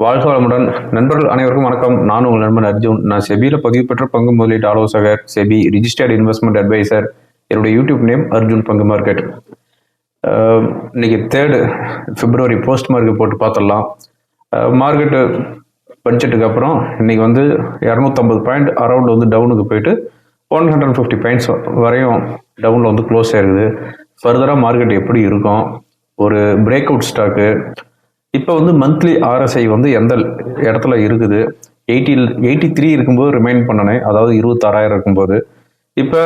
வாழ்க வளமுடன். நண்பர்கள் அனைவருக்கும் வணக்கம். நான் உங்கள் நண்பன் அர்ஜுன். நான் செபியில் பதிவு பெற்ற பங்கு முதலீட்டு ஆலோசகர் செபி ரிஜிஸ்டர்ட் இன்வெஸ்ட்மெண்ட் அட்வைசர் என்னுடைய யூடியூப் நேம் அர்ஜுன் பங்கு மார்க்கெட். இன்னைக்கு தேர்டு பிப்ரவரி போஸ்ட் மார்க்கெட் போட்டு பார்த்துடலாம். மார்க்கெட்டு பட்ஜெட்டுக்கு அப்புறம் இன்னைக்கு வந்து இரநூத்தம்பது பாயிண்ட் அரௌண்ட் வந்து டவுனுக்கு போயிட்டு ஒன் ஹண்ட்ரட் ஃபிஃப்டி பாயிண்ட்ஸ் வரையும் டவுனில் வந்து க்ளோஸ் ஆயிருக்குது. ஃபர்தராக மார்க்கெட் எப்படி இருக்கும்? ஒரு பிரேக் அவுட் ஸ்டாக்கு இப்போ வந்து மந்த்லி ஆர்எஸ்ஐ வந்து எந்த இடத்துல இருக்குது? எயிட்டி எயிட்டி த்ரீ இருக்கும்போது ரிமைண்ட் பண்ணனேன். அதாவது இருபத்தாறாயிரம் இருக்கும்போது. இப்போ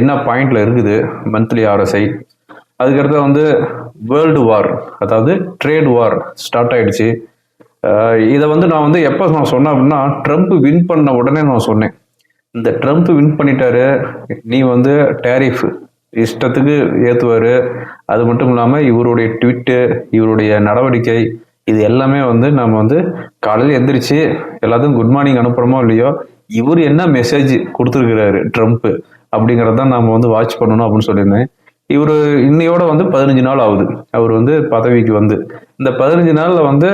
என்ன பாயிண்ட்ல இருக்குது மந்த்லி ஆர்எஸ்ஐ அதுக்கடுத்து வந்து வேர்ல்டு வார் அதாவது ட்ரேட் வார் ஸ்டார்ட் ஆயிடுச்சு. இதை வந்து நான் வந்து எப்போ நான் சொன்னேன் அப்படின்னா ட்ரம்ப் வின் பண்ண உடனே நான் சொன்னேன். இந்த ட்ரம்ப் வின் பண்ணிட்டாரு நீ வந்து டேரிஃப் இஷ்டத்துக்கு ஏற்றுவார் அது மட்டும் இல்லாமல் இவருடைய ட்விட்டு இவருடைய நடவடிக்கை இது எல்லாமே வந்து நம்ம வந்து காலையில் எந்திரிச்சு எல்லாத்துக்கும் குட் மார்னிங் அனுப்புகிறோமோ இல்லையோ இவர் என்ன மெசேஜ் கொடுத்துருக்கிறாரு ட்ரம்ப்பு அப்படிங்கிறத தான் நம்ம வந்து வாட்ச் பண்ணணும் அப்படின்னு சொல்லியிருந்தேன். இவர் இன்னையோட வந்து பதினஞ்சு நாள் ஆகுது. அவர் வந்து பதவிக்கு வந்து. இந்த பதினஞ்சு நாளில் வந்து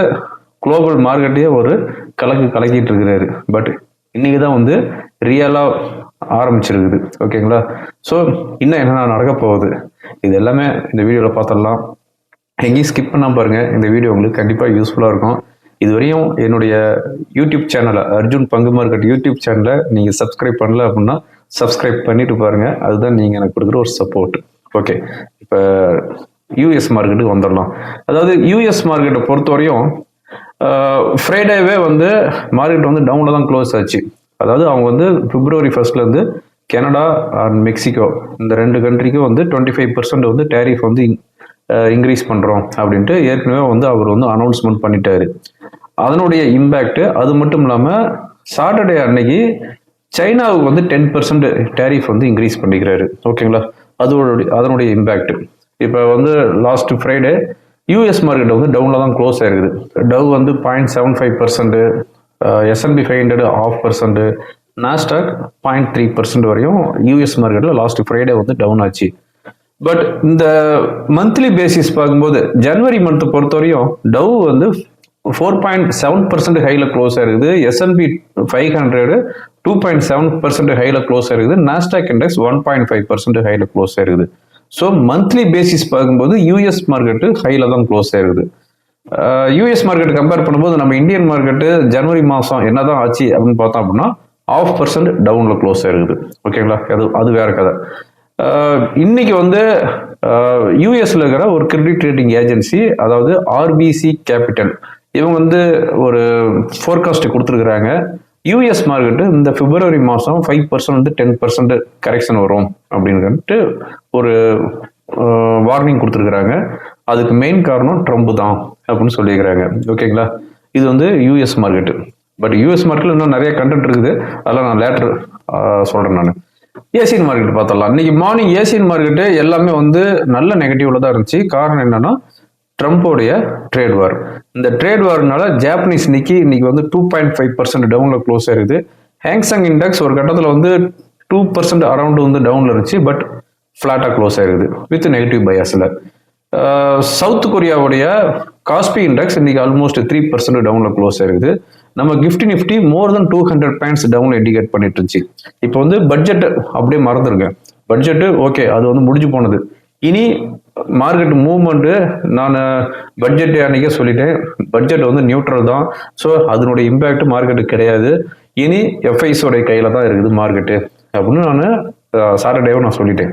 குளோபல் மார்க்கெட்டையே ஒரு கலக்கு கலக்கிட்டு இருக்கிறாரு. பட் இன்னைக்கு தான் வந்து ரியலாக ஆரம்பிச்சிருக்குது. ஓகேங்களா ஸோ இன்னும் என்னென்ன நடக்க போகுது? இது எல்லாமே இந்த வீடியோவில் பார்த்துடலாம் எங்கேயும் ஸ்கிப் பண்ணாம பாருங்கள் இந்த வீடியோ உங்களுக்கு கண்டிப்பாக யூஸ்ஃபுல்லாக இருக்கும். இதுவரையும் என்னுடைய யூடியூப் சேனலை அர்ஜுன் பங்கு மார்க்கெட் யூடியூப் சேனலை நீங்கள் சப்ஸ்கிரைப் பண்ணல அப்படின்னா சப்ஸ்கிரைப் பண்ணிட்டு பாருங்கள் அதுதான் நீங்கள் எனக்கு கொடுக்குற ஒரு சப்போர்ட் ஓகே இப்போ யூஎஸ் மார்க்கெட்டுக்கு வந்துடலாம். அதாவது யூஎஸ் மார்க்கெட்டை பொறுத்தவரையும் ஃப்ரைடேவே வந்து மார்க்கெட் வந்து டவுனில் தான் க்ளோஸ் ஆச்சு. அதாவது அவங்க வந்து பிப்ரவரி ஃபர்ஸ்ட்லேருந்து கனடா அண்ட் மெக்சிகோ இந்த ரெண்டு கண்ட்ரிக்கும் வந்து டுவெண்ட்டி ஃபைவ் பர்சன்ட் வந்து டேரிஃப் வந்து இன்க்ரீஸ் பண்ணுறோம் அப்படின்ட்டு ஏற்கனவே வந்து அவர் வந்து அனௌன்ஸ்மெண்ட் பண்ணிட்டாரு. அதனுடைய இம்பேக்ட் அது மட்டும் இல்லாமல் சாட்டர்டே அன்னைக்கு சைனாவுக்கு வந்து டென் பர்சன்ட் டேரிஃப் வந்து இன்க்ரீஸ் பண்ணிக்கிறாரு. ஓகேங்களா? அதோடைய அதனுடைய இம்பேக்ட் இப்போ வந்து லாஸ்ட் ஃப்ரைடே யூஎஸ் மார்க்கெட் வந்து டவுனில் தான் க்ளோஸ் ஆயிருக்குது. டவ் வந்து point seven five percent S and P five hundred half percent Nasdaq point three percent வரையும் யூஎஸ் மார்க்கெட்டில் லாஸ்ட் ஃப்ரைடே வந்து டவுன் ஆச்சு. பட் இந்த மந்த்லி பேசிஸ் பார்க்கும்போது ஜனவரி மந்த் பொறுத்தவரையும் டவ் வந்து ஃபோர் பாயிண்ட் செவன் பர்சன்ட் ஹையில் க்ளோஸ் ஆயிருக்குது. S and P five hundred two point seven percent ஹையில் க்ளோஸ் ஆயிருக்குது. Nasdaq index one point five percent ஹையில் க்ளோஸ் ஆயிருக்குது. ஸோ மந்த்லி பேசிஸ் பார்க்கும்போது யூஎஸ் மார்க்கெட்டு ஹையில் தான் க்ளோஸ் ஆயிருக்குது. யூஎஸ் மார்க்கெட் கம்பேர் பண்ணும்போது நம்ம இந்தியன் மார்க்கெட்டு ஜனவரி மாதம் என்னதான் ஆச்சு அப்படின்னு பார்த்தோம் அப்படின்னா ஆஃப் பர்சன்ட் டவுனில் க்ளோஸ் ஆயிருக்குது. ஓகேங்களா அது அது வேற கதை. இன்றைக்கி இன்னைக்கு வந்து யூஎஸ்ல இருக்கிற ஒரு கிரெடிட் ரேட்டிங் ஏஜென்சி அதாவது ஆர்பிசி கேபிட்டல் இவங்க வந்து ஒரு ஃபோர்காஸ்ட் கொடுத்துருக்குறாங்க. யூஎஸ் மார்க்கெட்டு இந்த பிப்ரவரி மாதம் ஃபைவ் பர்சன்ட் வந்து டென் பர்சன்ட் கரெக்ஷன் வரும் அப்படின்ட்டு ஒரு வார்னிங் கொடுத்துருக்குறாங்க. அதுக்கு மெயின் காரணம் ட்ரம்ப் தான் அப்படின்னு சொல்லியிருக்கிறாங்க. ஓகேங்களா இது வந்து யூஎஸ் மார்க்கெட்டு பட் யூஎஸ் மார்க்கெட்டில் இன்னும் நிறைய கண்டென்ட் இருக்குது. அதெல்லாம் நான் லேட்டர் சொல்கிறேன் நான். ஏசியன் மார்க்கெட் பார்த்துடலாம். இன்னைக்கு மார்னிங் ஏசியன் மார்க்கெட்டு எல்லாமே வந்து நல்ல நெகட்டிவ்ல தான் இருந்துச்சு. காரணம் என்னன்னா ட்ரம்ப்போடைய ட்ரேட் வார் இந்த ட்ரேட் வார்னால ஜாப்பனீஸ் நிக்கி இன்னைக்கு வந்து டூ பாயிண்ட் ஃபைவ் பர்சன்ட் டவுனில் க்ளோஸ் ஆயிருக்குது ஹேங்ஸங் இண்டெக்ஸ் ஒரு கட்டத்தில் வந்து டூ பர்சன்ட் அரௌண்ட் வந்து டவுனில் இருந்துச்சு. பட் ஃப்ளாட்டாக க்ளோஸ் ஆயிருக்குது வித் நெகட்டிவ் பயாஸில் சவுத் கொரியாவுடைய காஸ்பி இண்டெக்ஸ் இன்னைக்கு ஆல்மோஸ்ட் த்ரீ பர்சன்ட் டவுனில் க்ளோஸ் ஆயிருக்குது. நம்ம GIFT Nifty more than two hundred points down indicate பண்ணிட்டு இருந்துச்சு. இப்போ வந்து பட்ஜெட் அப்படியே மறந்துருங்க. பட்ஜெட்டு ஓகே அது வந்து முடிஞ்சு போனது. இனி மார்க்கெட் மூவ்மெண்ட்டு நான் பட்ஜெட் அன்னைக்கே சொல்லிட்டேன். பட்ஜெட் வந்து நியூட்ரல் தான். ஸோ அதனுடைய இம்பேக்ட் மார்க்கெட்டுக்கு கிடையாது. இனி எஃப்ஐஸோடைய கையில் தான் இருக்குது மார்க்கெட்டு அப்படின்னு நான் சாட்டர்டேவும் நான் சொல்லிட்டேன்.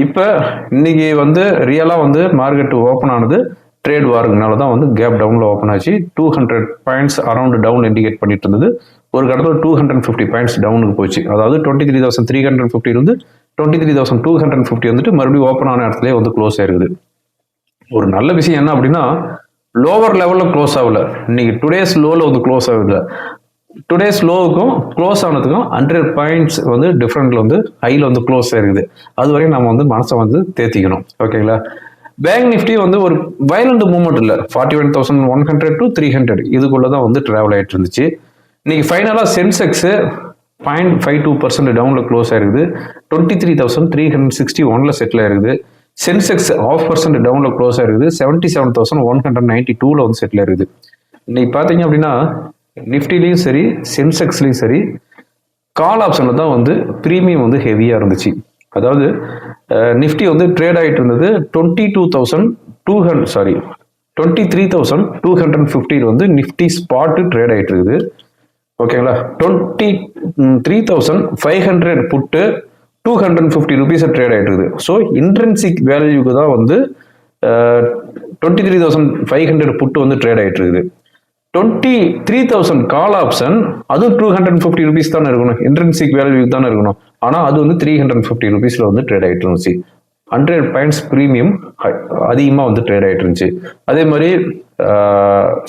இப்போ இன்னைக்கு வந்து ரியலாக வந்து மார்க்கெட் ஓப்பன் ஆனது ட்ரேட் வாருங்கனால தான் வந்து கேப் டவுனில் ஓப்பன் ஆச்சு. Two hundred points around down indicate பண்ணிட்டு இருந்தது. ஒரு கடத்தில் டூ ஹண்ட்ரட் ஃபிஃப்டி பாயிண்ட்ஸ் டவுனுக்கு போச்சு. அதாவது twenty three thousand three hundred fifty இருந்து twenty three thousand two hundred fifty வந்துட்டு மறுபடியும் ஓப்பன் ஆன இடத்துலேயே வந்து க்ளோஸ் ஆயிருக்குது. ஒரு நல்ல விஷயம் என்ன அப்படின்னா லோவர் லெவலில் க்ளோஸ் ஆகல. இன்னைக்கு டுடேஸ் லோவில் வந்து க்ளோஸ் ஆகுது டுடேஸ் லோவுக்கும் க்ளோஸ் ஆனதுக்கும் ஹண்ட்ரட் பாயிண்ட்ஸ் வந்து டிஃப்ரெண்ட்டில் வந்து ஹையில் வந்து க்ளோஸ் ஆயிருக்குது. அது வரையும் நம்ம வந்து மனசை வந்து தேத்திக்கணும். ஓகேங்களா பேங்க் நிஃப்டி வந்து ஒரு வயலண்ட் மூவ்மெண்ட் இல்லை. Forty one thousand one hundred to three hundred இதுக்குள்ளே தான் வந்து ட்ராவல் ஆகிட்டு இருந்துச்சு. இன்னைக்கு ஃபைனலாக Sensex point five two percent டவுனில் க்ளோஸ் ஆயிருக்குது. Twenty three thousand three hundred sixty ஒனில் செட்டில் ஆயிருக்குது சென்செக்ஸ் ஆஃப் பர்சன்ட் டவுனில் க்ளோஸ் ஆயிருக்குது. Seventy seven thousand one hundred ninety டூவில் வந்து செட்டில் ஆயிருக்குது. இன்னைக்கு பார்த்தீங்க அப்படின்னா நிஃப்டிலையும் சரி சென்செக்ஸ்லையும் சரி கால் ஆப்ஷனில் தான் வந்து ப்ரீமியம் வந்து ஹெவியாக இருந்துச்சு. அதாவது நிஃப்டி வந்து ட்ரேட் ஆகிட்டு இருந்தது twenty two thousand two hundred sorry twenty three thousand two hundred ஃபிஃப்டியில் வந்து நிஃப்டி ஸ்பாட்டு ட்ரேட் ஆகிட்டு இருக்குது. ஓகேங்களா twenty three thousand five hundred put two hundred fifty ருபீஸை trade ஆகிட்டு இருக்குது. ஸோ இன்ட்ரென்சிக் வேல்யூக்கு தான் வந்து twenty three thousand five hundred put வந்து ட்ரேட் ஆகிட்டு இருக்குது. Twenty three thousand call option அது டூ ஹண்ட்ரட் ஃபிஃப்டி ருபீஸ் தானே இருக்கணும். இன்ட்ரென்சிக் வேல்யூ தானே இருக்கணும். ஆனால் அது வந்து த்ரீ ஹண்ட்ரட் ஃபிஃப்டி ருபீஸில் வந்து ட்ரேட் ஆகிட்டு இருந்துச்சு. ஹண்ட்ரட் பாயிண்ட்ஸ் ப்ரீமியம் அதிகமாக வந்து ட்ரேட் ஆகிட்டு இருந்துச்சு. அதே மாதிரி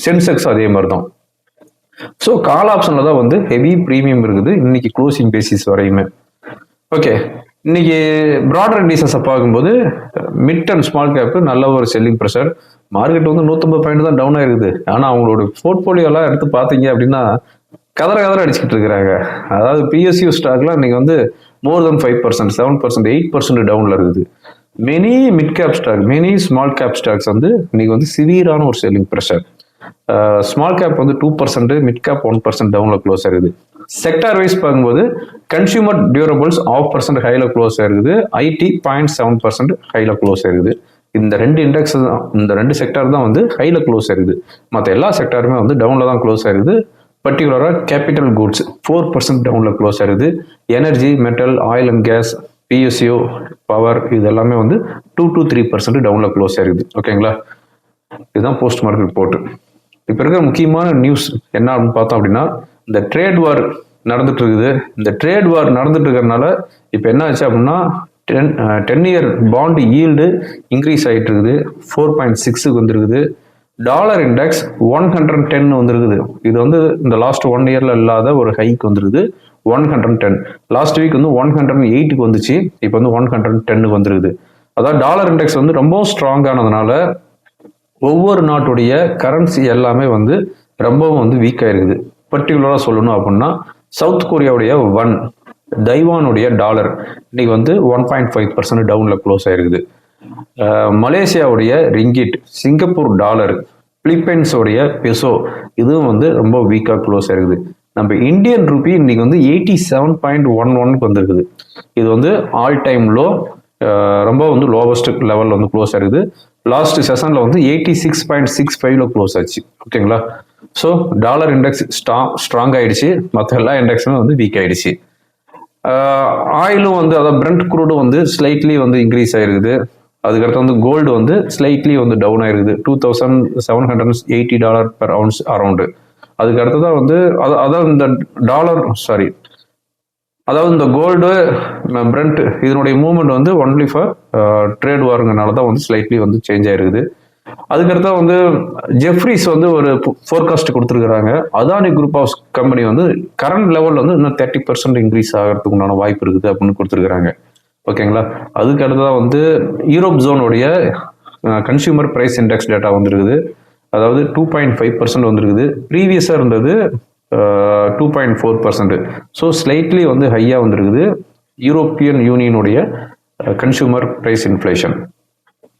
சென்செக்ஸ் அதே மாதிரி தான் ஸோ கால் ஆப்ஷனில் தான் வந்து ஹெவி ப்ரீமியம் இருக்குது. இன்னைக்கு க்ளோசிங் பேசிஸ் வரையுமே. ஓகே இன்னைக்கு ப்ராடர் இண்டிசஸை பார்க்கும்போது மிட் அண்ட் ஸ்மால் கேப்பு நல்ல ஒரு செல்லிங் ப்ரெஷர் மார்க்கெட் வந்து நூற்றம்பது பாயிண்ட் தான் டவுன் ஆயிருக்குது ஆனால் அவங்களோட போர்ட்போலியோலாம் எடுத்து பார்த்தீங்க அப்படின்னா கதற கதற அடிச்சுக்கிட்டு இருக்கிறாங்க. அதாவது பிஎஸ்யூ ஸ்டாக்லாம் இன்னைக்கு வந்து more than five percent seven percent eight percent டவுனில் இருக்குது. Many mid cap stock many small cap stocks வந்து இன்னைக்கு வந்து சிவியரான ஒரு செல்லிங் ப்ரெஷர் ஸ்மால் கேப் வந்து two percent mid cap one percent டவுனில் க்ளோஸ் ஆகுது செக்டார் வைஸ் பார்க்கும்போது கன்சியூமர் டியூரபிள்ஸ் ஆஃப் பர்சன்ட் ஹையில் க்ளோஸ் ஆயிருக்குது. ஐடி பாயிண்ட் செவன் பர்சன்ட் ஹையில் க்ளோஸ் ஆயிருக்குது. இந்த ரெண்டு இண்டெக்ஸ் தான் இந்த ரெண்டு செக்டார் தான் வந்து ஹையில் க்ளோஸ் ஆயிருக்குது. மற்ற எல்லா செக்டாருமே வந்து டவுனில் தான் க்ளோஸ் ஆயிருக்குது. பர்டிகுலராக கேபிட்டல் குட்ஸ் ஃபோர் பர்சன்ட் டவுனில் க்ளோஸ் ஆயிருக்குது. Energy metal oil and gas PSCO power இது எல்லாமே வந்து டூ டு த்ரீ பர்சன்ட் டவுனில் க்ளோஸ் ஆயிருக்குது. ஓகேங்களா இதுதான் போஸ்ட் மார்க்கெட் ரிப்போர்ட் இப்போ இருக்கிற முக்கியமான நியூஸ் என்ன அப்படின்னு பார்த்தோம் அப்படின்னா இந்த ட்ரேட் வார் நடந்துட்டு இருக்குது இந்த ட்ரேட் வார் நடந்துட்டு இருக்கிறதுனால இப்போ என்ன ஆச்சு அப்படின்னா ten ten year bond yield increase ஆகிட்டு இருக்குது ஃபோர் பாயிண்ட் சிக்ஸுக்கு வந்துருக்குது. Dollar index one hundred ten வந்துருக்குது. இது வந்து இந்த லாஸ்ட் ஒன் இயரில் இல்லாத ஒரு ஹைக் வந்துருக்குது. One hundred ten last week வந்து ஒன் ஹண்ட்ரட் எயிட்டுக்கு வந்துச்சு. இப்போ வந்து ஒன் ஹண்ட்ரட் டென்னுக்கு வந்துருக்குது. அதாவது டாலர் இண்டெக்ஸ் வந்து ரொம்ப ஸ்ட்ராங்கானதுனால ஒவ்வொரு நாட்டுடைய கரன்சி எல்லாமே வந்து ரொம்பவும் வந்து வீக் ஆயிருக்குது. பர்டிகுலராக சொல்லணும் அப்படின்னா சவுத் கொரியாவுடைய ஒன் தைவானுடைய டாலர் இன்னைக்கு வந்து ஒன் பாயிண்ட் ஃபைவ் பர்சன்ட் டவுனில் க்ளோஸ் ஆயிருக்குது. மலேசியாவுடைய ரிங்கிட் சிங்கப்பூர் டாலர் பிலிப்பைன்ஸோடைய பெசோ இதுவும் வந்து ரொம்ப வீக்காக க்ளோஸ் ஆயிருக்குது. நம்ம இந்தியன் ருபி இன்னைக்கு வந்து எயிட்டி செவன் பாயிண்ட் ஒன் ஒன்க்கு வந்திருக்குது. இது வந்து ஆல் டைம் லோ ரொம்ப வந்து லோவஸ்ட் லெவலில் வந்து க்ளோஸ் ஆயிருக்குது. லாஸ்ட் செஷனில் வந்து எயிட்டி சிக்ஸ் பாயிண்ட் சிக்ஸ் ஃபைவ்ல க்ளோஸ் ஆச்சு. ஓகேங்களா? So dollar index strong strong ஆயிடுச்சு. மற்ற எல்லா இண்டெக்ஸுமே வந்து வீக் ஆயிடுச்சு. ஆயிலும் வந்து அதாவது பிரண்ட் குரூடும் வந்து ஸ்லைட்லி வந்து இன்க்ரீஸ் ஆயிருக்குது. அதுக்கடுத்து வந்து கோல்டு வந்து ஸ்லைட்லி வந்து டவுன் ஆயிருக்குது. Two thousand seven hundred eighty dollar per ounce around அதுக்கு அடுத்ததான் வந்து அது அதாவது இந்த டாலர் சாரி அதாவது இந்த கோல்டு பிரண்ட் இதனுடைய மூவ்மெண்ட் வந்து ஒன்லி ஃபார் ட்ரேட் வாருங்கனால தான் வந்து ஸ்லைட்லி வந்து சேஞ்ச் ஆயிருக்குது. அதுக்கடுத்தா வந்து ஜெஃப்ரிஸ் வந்து ஒரு ஃபோர்காஸ்ட் கொடுத்துருக்குறாங்க. அதானி குரூப் ஆஃப் கம்பெனி வந்து கரண்ட் லெவலில் வந்து இன்னும் தேர்ட்டி பர்சன்ட் இன்க்ரீஸ் ஆகிறதுக்கு உண்டான வாய்ப்பு இருக்குது அப்படின்னு கொடுத்துருக்குறாங்க. ஓகேங்களா அதுக்கு அடுத்ததாக வந்து யூரோப் ஜோனுடைய கன்சியூமர் ப்ரைஸ் இண்டெக்ஸ் டேட்டா வந்துருக்குது. அதாவது டூ பாயிண்ட் ஃபைவ் பர்சன்ட் வந்துருக்குது. ப்ரீவியஸாக இருந்தது two point four percent so slightly வந்து ஹையாக வந்திருக்குது. யூரோப்பியன் யூனியனுடைய கன்சியூமர் ப்ரைஸ் இன்ஃப்ளேஷன்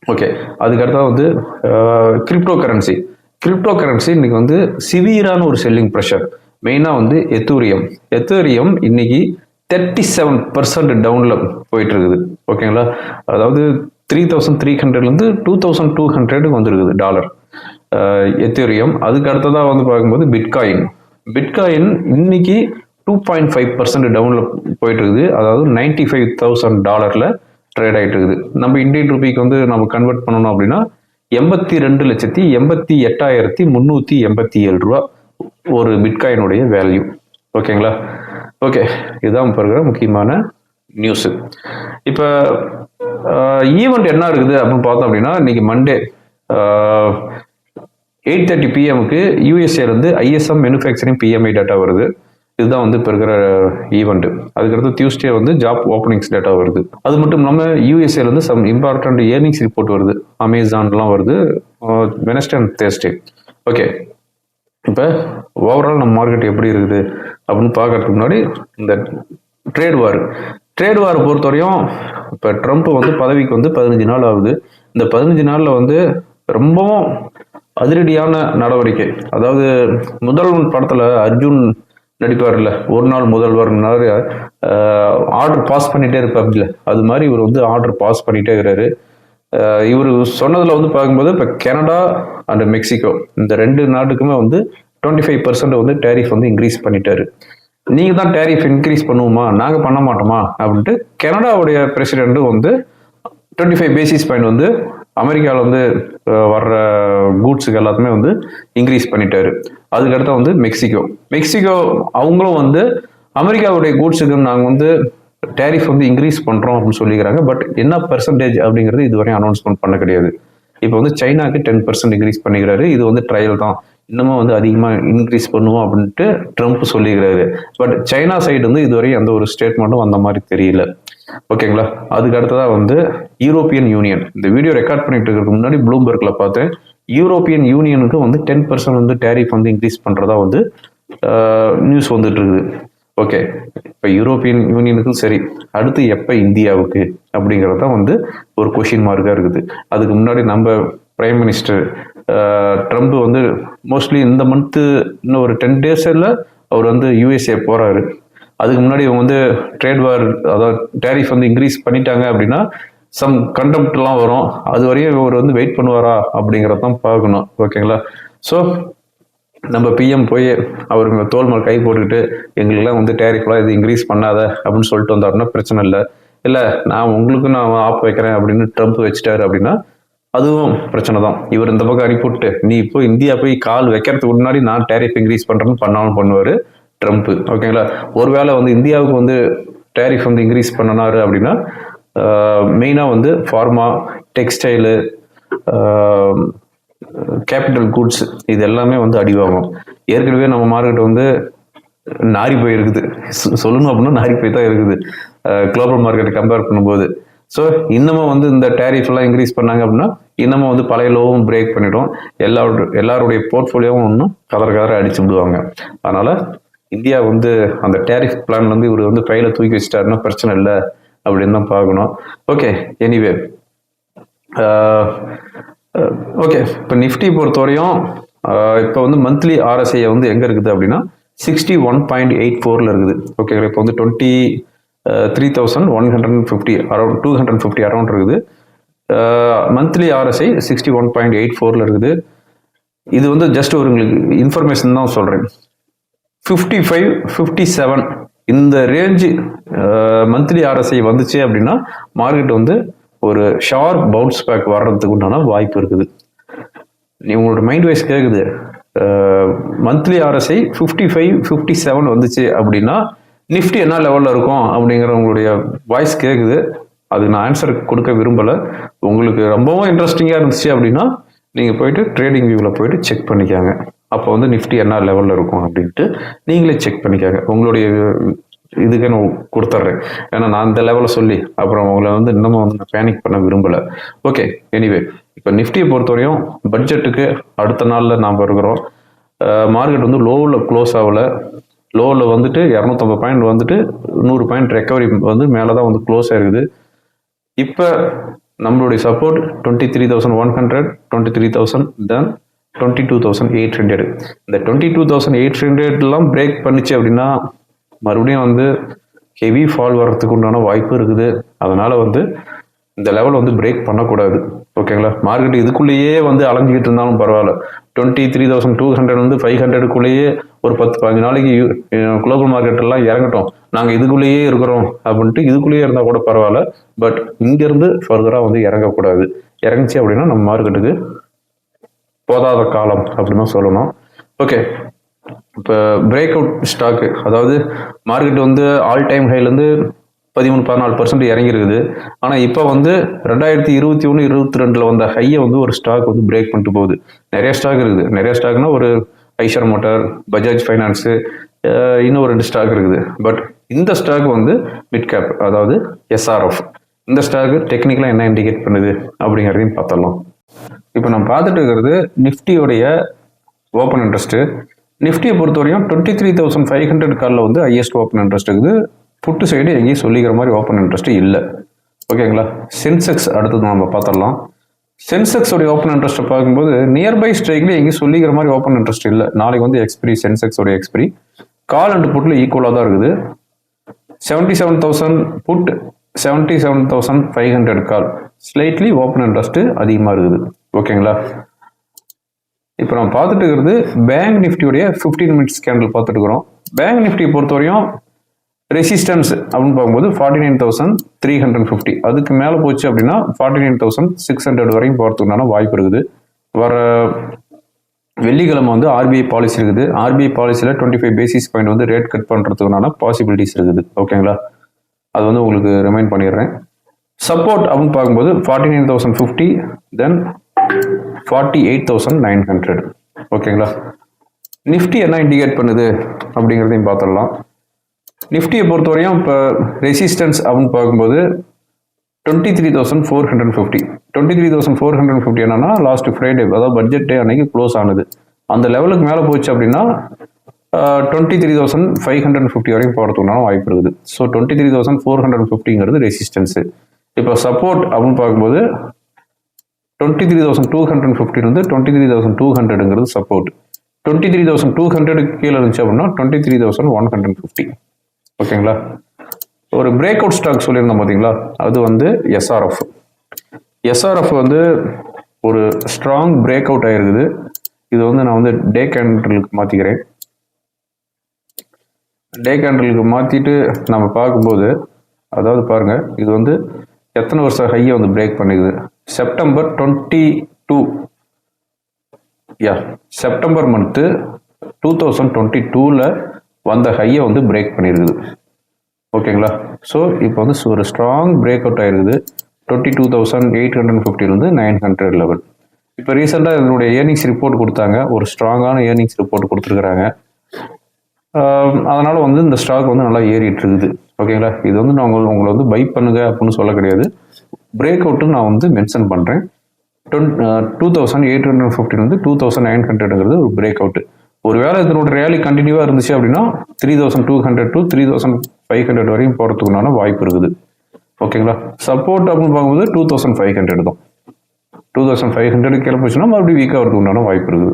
ஓகே அதுக்கடுத்தா வந்து கிரிப்டோ கரன்சி கிரிப்டோ கரன்சி இன்னைக்கு வந்து சிவியரான ஒரு செல்லிங் ப்ரெஷர் மெயினாக வந்து எத்தூரியம் எத்தூரியம் இன்னைக்கு தேர்ட்டி செவன் பர்சன்ட் டவுனில் போயிட்டு இருக்குது ஓகேங்களா அதாவது த்ரீ தௌசண்ட் த்ரீ ஹண்ட்ரட்லேருந்து டூ தௌசண்ட் டூ ஹண்ட்ரடுக்கு வந்துருக்குது டாலர் எத்தூரியம் அதுக்கு அடுத்ததாக வந்து பார்க்கும்போது பிட்காயின் பிட்காயின் இன்னைக்கு டூ பாயிண்ட் ஃபைவ் பர்சன்ட் டவுனில் போயிட்டு இருக்குது அதாவது நைன்டி ஃபைவ் தௌசண்ட் டாலரில் ட்ரேட் ஆகிட்டு இருக்குது. நம்ம இந்தியன் ரூபிக்கு வந்து நம்ம கன்வெர்ட் பண்ணணும் அப்படின்னா எண்பத்தி ரெண்டு லட்சத்தி எண்பத்தி எட்டாயிரத்தி முந்நூற்றி எண்பத்தி ஏழு ரூபா ஒரு பிட்காயினுடைய வேல்யூ ஓகேங்களா ஓகே இதுதான் இப்போ இருக்கிற முக்கியமான நியூஸு இப்போ ஈவெண்ட் என்ன இருக்குது அப்படின்னு பார்த்தோம் அப்படின்னா இன்னைக்கு மண்டே எயிட் தேர்ட்டி பிஎம்க்கு யூஎஸ்ஏலேருந்து ஐஎஸ்எம் மேனுஃபேக்சரிங் பிஎம்ஐ டேட்டா வருது. இதுதான் வந்து இப்போ இருக்கிற ஈவெண்ட் அதுக்கடுத்து டியூஸ்டே வந்து ஜாப் ஓப்பனிங்ஸ் டேட்டா வருது. அது மட்டும் இல்லாமல் யூஎஸ்ஏலேருந்து சம் இம்பார்ட்டன்ட் ஏர்னிங்ஸ் ரிப்போர்ட் வருது. அமேசான்லாம் வருது. வெனஸ்டே அண்ட் தேர்ஸ்டே ஓகே இப்போ ஓவரால் நம்ம மார்க்கெட் எப்படி இருக்குது அப்படின்னு பார்க்கறதுக்கு முன்னாடி இந்த ட்ரேட் வார் ட்ரேட் வார் பொறுத்தவரையும் இப்போ ட்ரம்ப் வந்து பதவிக்கு வந்து பதினஞ்சு நாள் ஆகுது. இந்த பதினஞ்சு நாளில் வந்து ரொம்பவும் அதிரடியான நடவடிக்கை. அதாவது முதல்வன் படத்தில் அர்ஜுன் நடிப்பார்ல ஒரு நாள் முதல்வர் ஆர்டர் பாஸ் பண்ணிட்டே இருப்பாப்ல அது மாதிரி இவர் வந்து ஆர்டர் பாஸ் பண்ணிட்டே இருக்கிறாரு. இவர் சொன்னதில் வந்து பார்க்கும்போது இப்போ கனடா அண்ட் மெக்சிகோ இந்த ரெண்டு நாட்டுக்குமே வந்து டுவெண்ட்டி ஃபைவ் பர்சன்ட் வந்து டேரிஃப் வந்து இன்க்ரீஸ் பண்ணிட்டாரு. நீங்கள் தான் டேரிஃப் இன்க்ரீஸ் பண்ணுவோமா? நாங்கள் பண்ண மாட்டோமா? அப்படின்ட்டு கனடாவுடைய பிரசிடென்ட்டும் வந்து டுவெண்ட்டி ஃபைவ் பேசிஸ் பாயிண்ட் வந்து அமெரிக்காவில் வந்து வர்ற ரூட்ஸுக்கு எல்லாத்துமே வந்து இன்க்ரீஸ் பண்ணிட்டாரு. அதுக்கடுத்து வந்து மெக்சிகோ. மெக்சிகோ அவங்களும் வந்து அமெரிக்காவுடைய கூட்ஸுக்கு நாங்கள் வந்து டேரிஃப் வந்து இன்க்ரீஸ் பண்ணுறோம் அப்படின்னு சொல்லிக்கிறாங்க. பட் என்ன பர்சன்டேஜ் அப்படிங்கிறது இதுவரையும் அனௌன்ஸ்மெண்ட் பண்ண கிடையாது. இப்போ வந்து சைனாக்கு டென் பர்சன்ட் இன்க்ரீஸ் பண்ணிக்கிறாரு. இது வந்து ட்ரையல் தான். இன்னமும் வந்து அதிகமாக இன்க்ரீஸ் பண்ணுவோம் அப்படின்ட்டு ட்ரம்ப் சொல்லிக்கிறாரு. பட் சைனா சைடு வந்து இதுவரையும் எந்த ஒரு ஸ்டேட்மெண்ட்டும் வந்த மாதிரி தெரியல. ஓகேங்களா? அதுக்கு அடுத்ததா வந்து யூரோப்பியன் யூனியன் இந்த வீடியோ ரெக்கார்ட் பண்ணிட்டு இருக்கிறதுக்கு முன்னாடி ப்ளூம்பர்க்ல பார்த்தேன். யூரோப்பியன் யூனியனுக்கு வந்து டென் பர்சன்ட் வந்து டேரிஃப் வந்து இன்க்ரீஸ் பண்ணுறதா வந்து நியூஸ் வந்துட்டு இருக்குது ஓகே இப்போ யூரோப்பியன் யூனியனுக்கும் சரி அடுத்து எப்போ இந்தியாவுக்கு அப்படிங்கிறது தான் வந்து ஒரு கொஷின் மார்க்காக இருக்குது. அதுக்கு முன்னாடி நம்ம பிரைம் மினிஸ்டர் ட்ரம்ப் வந்து மோஸ்ட்லி இந்த மந்த்து இன்னும் ஒரு டென் டேஸில் அவர் வந்து யூஎஸ்ஏ போகிறாரு அதுக்கு முன்னாடி இவங்க வந்து ட்ரேட் வார் அதாவது டேரிஃப் வந்து இன்க்ரீஸ் பண்ணிட்டாங்க அப்படின்னா சம் கண்டெம்ட்லாம் வரும். அது வரையும் இவர் வந்து வெயிட் பண்ணுவாரா அப்படிங்கிறதான் பார்க்கணும். ஓகேங்களா? ஸோ நம்ம பிஎம் போய் அவர் தோல் மேல் கை போட்டுக்கிட்டு எங்களுக்கெல்லாம் வந்து டேரிஃப்லாம் இது இன்க்ரீஸ் பண்ணாத அப்படின்னு சொல்லிட்டு வந்தாருன்னா பிரச்சனை இல்லை. இல்லை நான் உங்களுக்கு நான் ஆப் வைக்கிறேன் அப்படின்னு ட்ரம்ப் வச்சுட்டாரு அப்படின்னா அதுவும் பிரச்சனை தான். இவர் இந்த பக்கம் அனுப்பிவிட்டு நீ இப்போ இந்தியா போய் கால் வைக்கிறதுக்கு முன்னாடி நான் டேரிஃப் இன்க்ரீஸ் பண்ணுறேன்னு பண்ணாலும் பண்ணுவார் ட்ரம்ப் ஓகேங்களா? ஒருவேளை வந்து இந்தியாவுக்கு வந்து டேரிஃப் வந்து இன்க்ரீஸ் பண்ணினாரு அப்படின்னா மெயினாக வந்து ஃபார்மா டெக்ஸ்டைலு கேபிட்டல் கூட்ஸ் இது எல்லாமே வந்து அடிவாகும் ஏற்கனவே நம்ம மார்க்கெட் வந்து நாரி போய் இருக்குது. சொல்லணும் அப்படின்னா நாரி போய் தான் இருக்குது. குளோபல் மார்க்கெட்டை கம்பேர் பண்ணும்போது. ஸோ இன்னமும் வந்து இந்த டேரிஃப் எல்லாம் இன்க்ரீஸ் பண்ணாங்க அப்படின்னா இன்னமும் வந்து பழைய லோவும் பிரேக் பண்ணிடும். எல்லாரோட எல்லாருடைய போர்ட்ஃபோலியோவும் ஒன்றும் கதற கதற அடிச்சு விடுவாங்க. அதனால இந்தியா வந்து அந்த டேரிஃப் பிளான்லேருந்து வந்து இவர் வந்து கையில் தூக்கி வச்சிட்டாருன்னா பிரச்சனை இல்லை. அப்படின்னு தான் பார்க்கணும். ஓகே எனிவே ஓகே இப்போ நிஃப்டி பொறுத்தவரையும் uh, இப்போ வந்து மந்த்லி ஆர்எஸ்ஐ வந்து எங்கே இருக்குது அப்படின்னா சிக்ஸ்டி ஒன் பாயிண்ட் எயிட் ஃபோரில் இருக்குது. ஓகேங்களா இப்போ வந்து twenty three thousand one hundred and fifty around two hundred fifty around இருக்குது. Monthly RSI sixty one point eight ஃபோரில் இருக்குது. இது வந்து ஜஸ்ட் ஒரு உங்களுக்கு இன்ஃபர்மேஷன் தான் சொல்கிறேன் ஃபிஃப்டி ஃபைவ் ஃபிஃப்டி செவன் இந்த ரேஞ்சு மந்த்லி ஆர்எஸ்ஐ வந்துச்சு அப்படின்னா மார்க்கெட் வந்து ஒரு ஷார்ப் பவுன்ஸ் பேக் வர்றதுக்கு உண்டான வாய்ப்பு இருக்குது. நீ உங்களோட மைண்ட் வைஸ் கேட்குது monthly RSI fifty five fifty seven வந்துச்சு அப்படின்னா நிஃப்டி என்ன லெவலில் இருக்கும் அப்படிங்கிற உங்களுடைய வாய்ஸ் கேட்குது அது நான் ஆன்சர் கொடுக்க விரும்பலை. உங்களுக்கு ரொம்பவும் இன்ட்ரெஸ்டிங்காக இருந்துச்சு அப்படின்னா நீங்கள் போயிட்டு ட்ரேடிங் வியூவில் போயிட்டு செக் பண்ணிக்காங்க. அப்போ வந்து நிஃப்டி என்ன லெவலில் இருக்கும் அப்படின்ட்டு நீங்களே செக் பண்ணிக்காங்க. உங்களுடைய இதுக்கு நான் கொடுத்துட்றேன். ஏன்னா நான் இந்த லெவலில் சொல்லி அப்புறம் உங்களை வந்து இன்னமும் வந்து நான் பேனிக் பண்ண விரும்பலை. ஓகே எனிவே இப்போ நிஃப்டியை பொறுத்தவரையும் பட்ஜெட்டுக்கு அடுத்த நாளில் நாம் இருக்கிறோம் மார்க்கெட் வந்து லோவில் க்ளோஸ் ஆகலை. லோவில் வந்துட்டு இரநூத்தம்பது பாயிண்ட் வந்துட்டு நூறு பாயிண்ட் ரெக்கவரி வந்து மேலே தான் வந்து க்ளோஸ் ஆயிருக்குது. இப்போ நம்மளுடைய support twenty three thousand one hundred twenty three thousand then twenty two thousand eight hundred இந்த டுவெண்ட்டி டூ தௌசண்ட் எயிட் ஹண்ட்ரட்லாம் பிரேக் பண்ணிச்சு அப்படின்னா மறுபடியும் வந்து ஹெவி ஃபால் வர்றதுக்கு உண்டான வாய்ப்பு இருக்குது. அதனால் வந்து இந்த லெவல் வந்து பிரேக் பண்ணக்கூடாது. ஓகேங்களா மார்க்கெட் இதுக்குள்ளேயே வந்து அலைஞ்சிக்கிட்டு இருந்தாலும் பரவாயில்ல. Twenty three thousand two hundred வந்து ஃபைவ் ஹண்ட்ரடுக்குள்ளேயே ஒரு பத்து பதினஞ்சு நாளைக்கு குளோபல் மார்க்கெட் எல்லாம் இறங்கட்டும். நாங்கள் இதுக்குள்ளேயே இருக்கிறோம் அப்படின்ட்டு இதுக்குள்ளேயே இருந்தால் கூட பரவாயில்ல. பட் இங்கேருந்து ஃபர்தராக வந்து இறங்கக்கூடாது. இறங்குச்சு அப்படின்னா நம்ம மார்க்கெட்டுக்கு போதாத காலம் அப்படின்னு சொல்லணும். ஓகே இப்போ பிரேக் அவுட் ஸ்டாக்கு அதாவது மார்க்கெட் வந்து ஆல் டைம் ஹைலேருந்து பதிமூணு பதினாலு பர்சன்ட் இறங்கிருக்குது. ஆனால் இப்போ வந்து ரெண்டாயிரத்தி இருபத்தி ஒன்று இருபத்தி ரெண்டில் வந்த ஹையை வந்து ஒரு ஸ்டாக் வந்து பிரேக் பண்ணிட்டு போகுது. நிறைய ஸ்டாக் இருக்குது. நிறைய ஸ்டாக்னா ஒரு ஐஷர் மோட்டார் பஜாஜ் ஃபைனான்ஸு இன்னும் ஒரு ரெண்டு ஸ்டாக் இருக்குது. பட் இந்த ஸ்டாக் வந்து மிட் கேப் அதாவது எஸ்ஆர்எஃப் இந்த ஸ்டாக் டெக்னிக்கலாக என்ன இண்டிகேட் பண்ணுது அப்படிங்கிறதையும் பார்த்தலாம் இப்போ நம்ம பார்த்துட்டு இருக்கிறது நிஃப்டியோடைய ஓப்பன் இன்ட்ரெஸ்ட்டு நிஃப்டியை பொறுத்தவரையும் twenty three thousand five hundred காலில் வந்து ஹையஸ்ட் ஓப்பன் இன்ட்ரெஸ்ட் இருக்குது. புட்டு சைடு எங்கேயும் சொல்லிக்கிற மாதிரி ஓப்பன் இன்ட்ரெஸ்ட் இல்லை. ஓகேங்களா சென்செக்ஸ் அடுத்தது நம்ம பார்த்துடலாம். சென்செக்ஸோடைய ஓப்பன் இன்ட்ரெஸ்ட்டை பார்க்கும்போது நியர்பை ஸ்ட்ரைக்லேயும் எங்கேயும் சொல்லிக்கிற மாதிரி ஓப்பன் இன்ட்ரெஸ்ட் இல்லை. நாளைக்கு வந்து எக்ஸ்பிரி சென்செக்ஸோடைய எக்ஸ்பிரி கால் அண்ட் புட்டில் ஈக்குவலாக தான் இருக்குது. Seventy seven thousand put seventy seven thousand five hundred call slightly open interest அதிகமாக இருக்குது. ஓகேங்களா இப்போ நம்ம பார்த்துட்டு இருக்கிறது பேங்க் நிஃப்டியுடைய ஃபிஃப்டீன் மினிட்ஸ் கேண்டில் பார்த்துட்டு இருக்கிறோம். பேங்க் நிஃப்டியை பொறுத்தவரையும் ரெசிஸ்டன்ஸ் அப்படின்னு பார்க்கும்போது forty nine thousand three hundred fifty அதுக்கு மேலே போச்சு அப்படின்னா forty nine thousand six hundred வரையும் போகிறதுக்குண்டான வாய்ப்பு இருக்குது. வர வெள்ளிக்கிழமை வந்து ஆர்பிஐ பாலிசி இருக்குது. ஆர்பிஐ பாலிசியில் டுவெண்ட்டி ஃபைவ் பேசிஸ் பாயிண்ட் வந்து ரேட் கட் பண்ணுறதுக்குனால பாசிபிலிட்டிஸ் இருக்குது. ஓகேங்களா அது வந்து உங்களுக்கு ரிமைண்ட் பண்ணிடுறேன். சப்போர்ட் அப்படின்னு பார்க்கும்போது forty nine thousand fifty then forty eight thousand nine hundred ஓகேங்களா நிஃப்டி என்ன இண்டிகேட் பண்ணுது அப்படிங்கிறதையும் பார்த்துடலாம். நிஃப்டியை பொறுத்தவரையும் இப்போ ரெசிஸ்டன்ஸ் அப்படின்னு பார்க்கும்போது twenty three thousand four hundred fifty twenty three thousand four hundred fifty என்னன்னா லாஸ்ட் ஃப்ரைடே அதாவது பட்ஜெட் டே அன்னைக்கு க்ளோஸ் ஆனது. அந்த லெவலுக்கு மேலே போச்சு அப்படின்னா twenty three thousand five hundred fifty வரைக்கும் போகிறதுக்குனால வாய்ப்பு இருக்குது. So twenty three thousand four hundred ஃபிஃப்டிங்கிறது resistance இப்போ சப்போர்ட் அப்படின்னு பார்க்கும்போது twenty three thousand two hundred ஃபிஃப்டிலேருந்து twenty three thousand two ஹண்ட்ரடுங்கிறது support twenty three thousand two ஹண்ட்ரடுக்கு கீழே இருந்துச்சு அப்படின்னா twenty three thousand one hundred fifty ஓகேங்களா? ஒரு பிரேக் அவுட் ஸ்டாக் சொல்லியிருந்தோம் பார்த்தீங்களா அது வந்து எஸ்ஆர்எஃப் எஸ்ஆர்எஃப் வந்து ஒரு ஸ்ட்ராங் பிரேக் அவுட் ஆகிருக்குது இது வந்து நான் வந்து டே கேண்டலுக்கு மாற்றிக்கிறேன் டே கேண்டலுக்கு மாற்றிட்டு நம்ம பார்க்கும்போது அதாவது பாருங்கள் இது வந்து எத்தனை வருஷம் ஹையை வந்து break பண்ணிக்குது? September twenty two yeah September month two thousand twenty டூவில் வந்த ஹையை வந்து பிரேக் பண்ணியிருக்குது ஓகேங்களா? ஸோ இப்போ வந்து ஒரு ஸ்ட்ராங் பிரேக் அவுட் ஆயிருக்குது twenty two thousand eight hundred ஃபிஃப்டிலேருந்து nine hundred level இப்போ ரீசெண்டாக இதனுடைய ஏர்னிங்ஸ் ரிப்போர்ட் கொடுத்தாங்க. ஒரு ஸ்ட்ராங்கான ஏர்னிங்ஸ் ரிப்போர்ட் கொடுத்துருக்குறாங்க. அதனால் வந்து இந்த ஸ்டாக் வந்து நல்லா ஏறிட்டு இருக்குது ஓகேங்களா இது வந்து நான் உங்களை உங்களை வந்து பை பண்ணுங்க அப்படின்னு சொல்ல கிடையாது. பிரேக் அவுட்டும் நான் வந்து மென்ஷன் பண்ணுறேன் twenty two thousand eight hundred fifteen வந்து டூ தௌசண்ட் நைன் ஹண்ட்ரட்ங்கிறது ஒரு பிரேக் அவுட் ஒரு வேளை இதனோட ரேலி கண்டினியூவாக இருந்துச்சு அப்படின்னா three thousand two hundred to three thousand five hundred வரையும் போகிறதுக்குண்டான வாய்ப்பு இருக்குது. ஓகேங்களா சப்போர்ட் அப்படின்னு பார்க்கும்போது டூ தௌசண்ட் ஃபைவ் ஹண்ட்ரட் தான். டூ தௌசண்ட் ஃபைவ் ஹண்ட்ரட் கிளம்பிச்சுன்னா மறுபடியும் வீக்காக வரதுக்கு வாய்ப்பு இருக்குது.